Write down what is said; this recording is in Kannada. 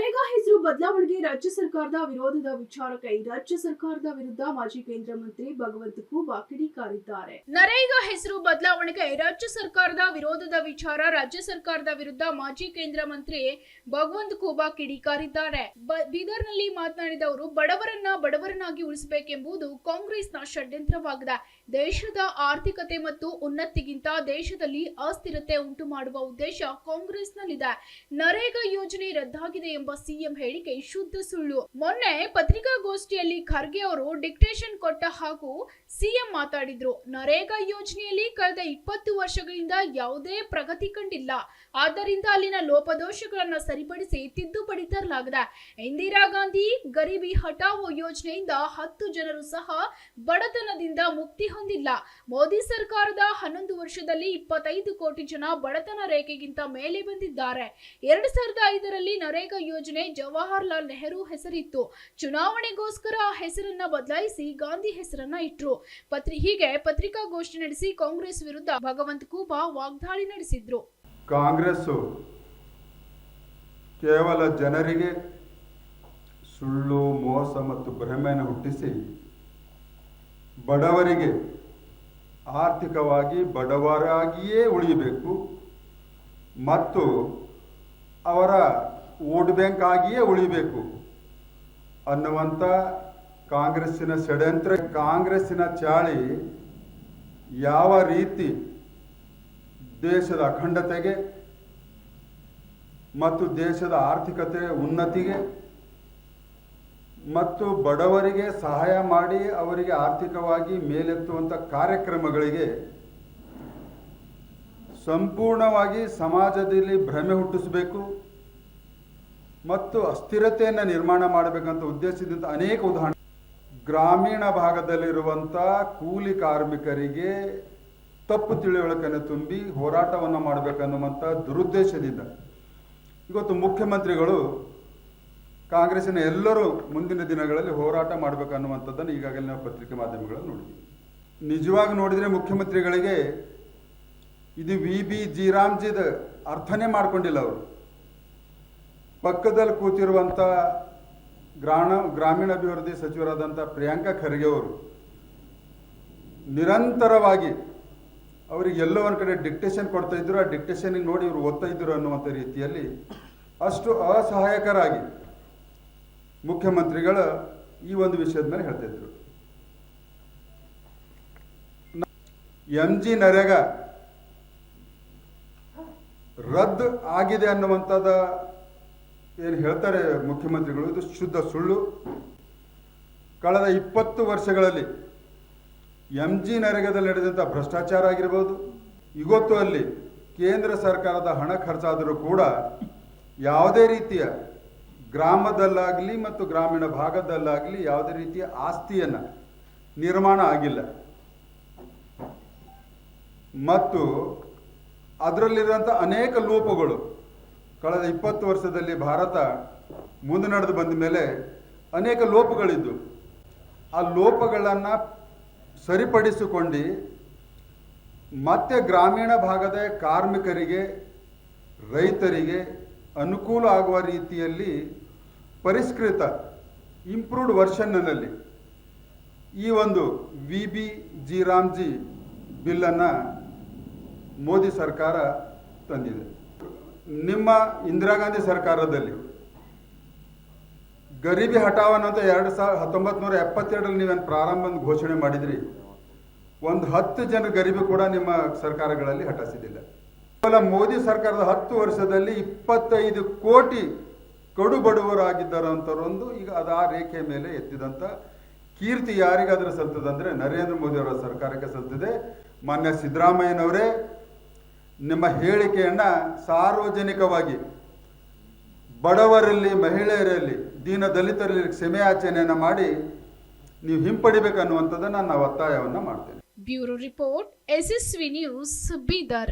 ನರೇಗಾ ಹೆಸರು ಬದಲಾವಣೆಗೆ ರಾಜ್ಯ ಸರ್ಕಾರದ ವಿರೋಧದ ವಿಚಾರ ಕೈ ರಾಜ್ಯ ಸರ್ಕಾರದ ವಿರುದ್ಧ ಮಾಜಿ ಕೇಂದ್ರ ಮಂತ್ರಿ ಭಗವಂತ ಖೂಬಾ ಕಿಡಿಕಾರಿದ್ದಾರೆ ನರೇಗಾ ಹೆಸರು ಬದಲಾವಣೆಗೆ ರಾಜ್ಯ ಸರ್ಕಾರದ ವಿರೋಧದ ವಿಚಾರ, ರಾಜ್ಯ ಸರ್ಕಾರದ ವಿರುದ್ಧ ಮಾಜಿ ಕೇಂದ್ರ ಮಂತ್ರಿ ಭಗವಂತ ಖೂಬಾ ಕಿಡಿಕಾರಿದ್ದಾರೆ ಬೀದರ್ನಲ್ಲಿ ಮಾತನಾಡಿದ ಅವರು, ಬಡವರನ್ನ ಬಡವರನ್ನಾಗಿ ಉಳಿಸಬೇಕೆಂಬುದು ಕಾಂಗ್ರೆಸ್ನ ಷಡ್ಯಂತ್ರವಾಗಿದೆ. ದೇಶದ ಆರ್ಥಿಕತೆ ಮತ್ತು ಉನ್ನತಿಗಿಂತ ದೇಶದಲ್ಲಿ ಅಸ್ಥಿರತೆ ಉಂಟು ಮಾಡುವ ಉದ್ದೇಶ ಕಾಂಗ್ರೆಸ್ನಲ್ಲಿದೆ. ನರೇಗಾ ಯೋಜನೆ ರದ್ದಾಗಿದೆ ಎಂಬ ಸಿಎಂ ಹೇಳಿಕೆ, ಶುದ್ಧ ಸುಳ್ಳು. ಮೊನ್ನೆ ಪತ್ರಿಕಾಗೋಷ್ಠಿಯಲ್ಲಿ ಖರ್ಗೆ ಅವರು ಡಿಕ್ಟೇಷನ್ ಕೊಟ್ಟ ಹಾಗೂ ಸಿಎಂ ಮಾತಾಡಿದ್ರು. ನರೇಗಾ ಯೋಜನೆಯಲ್ಲಿ ಕಳೆದ ಇಪ್ಪತ್ತು ವರ್ಷಗಳಿಂದ ಯಾವುದೇ ಪ್ರಗತಿ ಕಂಡಿಲ್ಲ. ಆದ್ದರಿಂದ ಅಲ್ಲಿನ ಲೋಪದೋಷಗಳನ್ನ ಸರಿಪಡಿಸಿ ತಿದ್ದುಪಡಿ ತರಲಾಗಿದೆ. ಇಂದಿರಾ ಗಾಂಧಿ ಗರೀಬಿ ಹಟಾವೋ ಯೋಜನೆಯಿಂದ ಹತ್ತು ಜನರು ಸಹ ಬಡತನದಿಂದ ಮುಕ್ತಿ ಹೊಂದಿಲ್ಲ. ಮೋದಿ ಸರ್ಕಾರದ ಹನ್ನೊಂದು ವರ್ಷದಲ್ಲಿ ಇಪ್ಪತ್ತೈದು ಕೋಟಿ ಜನ ಬಡತನ ರೇಖೆಗಿಂತ ಮೇಲೆ ಬಂದಿದ್ದಾರೆ. ಎರಡ್ ಸಾವಿರದ ಐದರಲ್ಲಿ ನರೇಗಾ ಯೋಜನೆ ಜವಾಹರ್ಲಾಲ್ ನೆಹರು ಹೆಸರಿತ್ತು. ಚುನಾವಣೆಗೋಸ್ಕರ ಆ ಹೆಸರನ್ನ ಬದಲಾಯಿಸಿ ಗಾಂಧಿ ಹೆಸರನ್ನ ಇಟ್ರು. ಪತ್ರಿ, ಹೀಗೆ ಪತ್ರಿಕಾಗೋಷ್ಠಿ ನಡೆಸಿ ಕಾಂಗ್ರೆಸ್ ವಿರುದ್ಧ ಭಗವಂತ ಕೂಬಾ ವಾಗ್ದಾಳಿ ನಡೆಸಿದ್ರು. ಕಾಂಗ್ರೆಸ್ ಕೇವಲ ಜನರಿಗೆ ಸುಳ್ಳು, ಮೋಸ ಮತ್ತು ಭ್ರಮೆಯನ್ನು ಹುಟ್ಟಿಸಿ, ಬಡವರಿಗೆ ಆರ್ಥಿಕವಾಗಿ ಬಡವರಾಗಿಯೇ ಉಳಿಯಬೇಕು ಮತ್ತು ಅವರ ವೋಟ್ ಬ್ಯಾಂಕ್ ಆಗಿಯೇ ಉಳಿಬೇಕು. ಅನ್ನುವಂಥ ಕಾಂಗ್ರೆಸ್ಸಿನ ಷಡ್ಯಂತ್ರ, ಕಾಂಗ್ರೆಸ್ಸಿನ ಚಾಳಿ ಯಾವ ರೀತಿ ದೇಶದ ಅಖಂಡತೆಗೆ ಮತ್ತು ದೇಶದ ಆರ್ಥಿಕತೆ ಉನ್ನತಿಗೆ ಮತ್ತು ಬಡವರಿಗೆ ಸಹಾಯ ಮಾಡಿ ಅವರಿಗೆ ಆರ್ಥಿಕವಾಗಿ ಮೇಲೆತ್ತುವಂಥ ಕಾರ್ಯಕ್ರಮಗಳಿಗೆ ಸಂಪೂರ್ಣವಾಗಿ ಸಮಾಜದಲ್ಲಿ ಭ್ರಮೆ ಹುಟ್ಟಿಸಬೇಕು. ಮತ್ತು ಅಸ್ಥಿರತೆಯನ್ನು ನಿರ್ಮಾಣ ಮಾಡಬೇಕಂತ ಉದ್ದೇಶದಿಂದ ಅನೇಕ ಉದಾಹರಣೆ ಗ್ರಾಮೀಣ ಭಾಗದಲ್ಲಿರುವಂಥ ಕೂಲಿ ಕಾರ್ಮಿಕರಿಗೆ ತಪ್ಪು ತಿಳುವಳಿಕೆಯನ್ನು ತುಂಬಿ ಹೋರಾಟವನ್ನು ಮಾಡಬೇಕನ್ನುವಂಥ ದುರುದ್ದೇಶದಿಂದ. ಇವತ್ತು ಮುಖ್ಯಮಂತ್ರಿಗಳು ಕಾಂಗ್ರೆಸ್ಸಿನ ಎಲ್ಲರೂ ಮುಂದಿನ ದಿನಗಳಲ್ಲಿ ಹೋರಾಟ ಮಾಡಬೇಕನ್ನುವಂಥದ್ದನ್ನು ಈಗಾಗಲೇ ನಾವು ಪತ್ರಿಕೆ ಮಾಧ್ಯಮಗಳಲ್ಲಿ ನೋಡಿದ್ದೀವಿ ನಿಜವಾಗಿ ನೋಡಿದರೆ ಮುಖ್ಯಮಂತ್ರಿಗಳಿಗೆ ಇದು ವಿ ಬಿ ಜೀರಾಮ್ಜಿದ ಅರ್ಥನೇ ಮಾಡ್ಕೊಂಡಿಲ್ಲ ಅವರು. ಪಕ್ಕದಲ್ಲಿ ಕೂತಿರುವಂಥ ಗ್ರಾಣ ಗ್ರಾಮೀಣಾಭಿವೃದ್ಧಿ ಸಚಿವರಾದಂಥ ಪ್ರಿಯಾಂಕಾ ಖರ್ಗೆ ಅವರು ನಿರಂತರವಾಗಿ ಅವರಿಗೆ ಎಲ್ಲೋ ಒಂದು ಕಡೆ ಡಿಕ್ಟೇಷನ್ ಕೊಡ್ತಾ ಇದ್ರು. ಆ ಡಿಕ್ಟೇಷನಿಗೆ ನೋಡಿ ಇವರು ಓದ್ತಾ ಇದ್ರು ಅನ್ನುವಂಥ ರೀತಿಯಲ್ಲಿ ಅಷ್ಟು ಅಸಹಾಯಕರಾಗಿ ಮುಖ್ಯಮಂತ್ರಿಗಳು ಈ ಒಂದು ವಿಷಯದ ಮೇಲೆ ಹೇಳ್ತಾ ಇದ್ರು. ಎಂ ಜಿ ನರೇಗಾ ರದ್ದು ಆಗಿದೆ ಅನ್ನುವಂಥದ್ದು ಏನು ಹೇಳ್ತಾರೆ ಮುಖ್ಯಮಂತ್ರಿಗಳು? ಇದು ಶುದ್ಧ ಸುಳ್ಳು. ಕಳೆದ ಇಪ್ಪತ್ತು ವರ್ಷಗಳಲ್ಲಿ ಎಂ ಜಿ ನರೇಗಾದಲ್ಲಿ ನಡೆದಂಥ ಭ್ರಷ್ಟಾಚಾರ ಆಗಿರ್ಬೋದು, ಇವತ್ತು ಅಲ್ಲಿ ಕೇಂದ್ರ ಸರ್ಕಾರದ ಹಣ ಖರ್ಚಾದರೂ ಕೂಡ ಯಾವುದೇ ರೀತಿಯ ಗ್ರಾಮದಲ್ಲಾಗಲಿ ಮತ್ತು ಗ್ರಾಮೀಣ ಭಾಗದಲ್ಲಾಗಲಿ ಯಾವುದೇ ರೀತಿಯ ಆಸ್ತಿಯನ್ನು ನಿರ್ಮಾಣ ಆಗಿಲ್ಲ. ಮತ್ತು ಅದರಲ್ಲಿರುವಂಥ ಅನೇಕ ಲೋಪಗಳು ಕಳೆದ ಇಪ್ಪತ್ತು ವರ್ಷದಲ್ಲಿ ಭಾರತ ಮುಂದೆ ನಡೆದು ಬಂದ ಮೇಲೆ ಅನೇಕ ಲೋಪಗಳಿದ್ದು ಆ ಲೋಪಗಳನ್ನು ಸರಿಪಡಿಸಿಕೊಂಡು ಮತ್ತೆ ಗ್ರಾಮೀಣ ಭಾಗದ ಕಾರ್ಮಿಕರಿಗೆ, ರೈತರಿಗೆ ಅನುಕೂಲ ಆಗುವ ರೀತಿಯಲ್ಲಿ ಪರಿಷ್ಕೃತ ಇಂಪ್ರೂವ್ಡ್ ವರ್ಷನ್ನಲ್ಲಿ ಈ ಒಂದು ವಿ ಬಿ ಜಿ ರಾಮ್ಜಿ ಬಿಲ್ಲನ್ನು ಮೋದಿ ಸರ್ಕಾರ ತಂದಿದೆ. ನಿಮ್ಮ ಇಂದಿರಾ ಗಾಂಧಿ ಸರ್ಕಾರದಲ್ಲಿ ಗರೀಬಿ ಹಟಾವ್ ಅನ್ನೋದು ಎರಡು ಸಾವಿರ ಹತ್ತೊಂಬತ್ತು ನೂರ ಎಪ್ಪತ್ತೆರಡರಲ್ಲಿ ನೀವೇನು ಪ್ರಾರಂಭ ಘೋಷಣೆ ಮಾಡಿದ್ರಿ? ಒಂದು ಹತ್ತು ಜನ ಗರೀಬಿ ಕೂಡ ನಿಮ್ಮ ಸರ್ಕಾರಗಳಲ್ಲಿ ಹಟಾಸಿದ್ದಿಲ್ಲ ಕೇವಲ ಮೋದಿ ಸರ್ಕಾರದ ಹತ್ತು ವರ್ಷದಲ್ಲಿ ಇಪ್ಪತ್ತೈದು ಕೋಟಿ ಕಡು ಬಡವರಾಗಿದ್ದಾರಂಥವರೊಂದು ಈಗ ಅದು ಆ ರೇಖೆ ಮೇಲೆ ಎತ್ತಿದಂಥ ಕೀರ್ತಿ ಯಾರಿಗಾದರೂ ಸಲ್ತದಂದರೆ ನರೇಂದ್ರ ಮೋದಿ ಅವರ ಸರ್ಕಾರಕ್ಕೆ ಸಲ್ತಿದೆ ಮಾನ್ಯ ಸಿದ್ದರಾಮಯ್ಯನವರೇ ನಿಮ್ಮ ಹೇಳಿಕೆಯನ್ನು ಸಾರ್ವಜನಿಕವಾಗಿ, ಬಡವರಲ್ಲಿ, ಮಹಿಳೆಯರಲ್ಲಿ, ದೀನ ದಲಿತರಲ್ಲಿ ಕ್ಷಮೆಯಾಚರಣೆಯನ್ನು ಮಾಡಿ ನೀವು ಹಿಂಪಡಿಬೇಕನ್ನುವಂಥದ್ದನ್ನು ನಾನು ಒತ್ತಾಯವನ್ನು ಮಾಡ್ತೇನೆ bureau report, SSV news Bidar.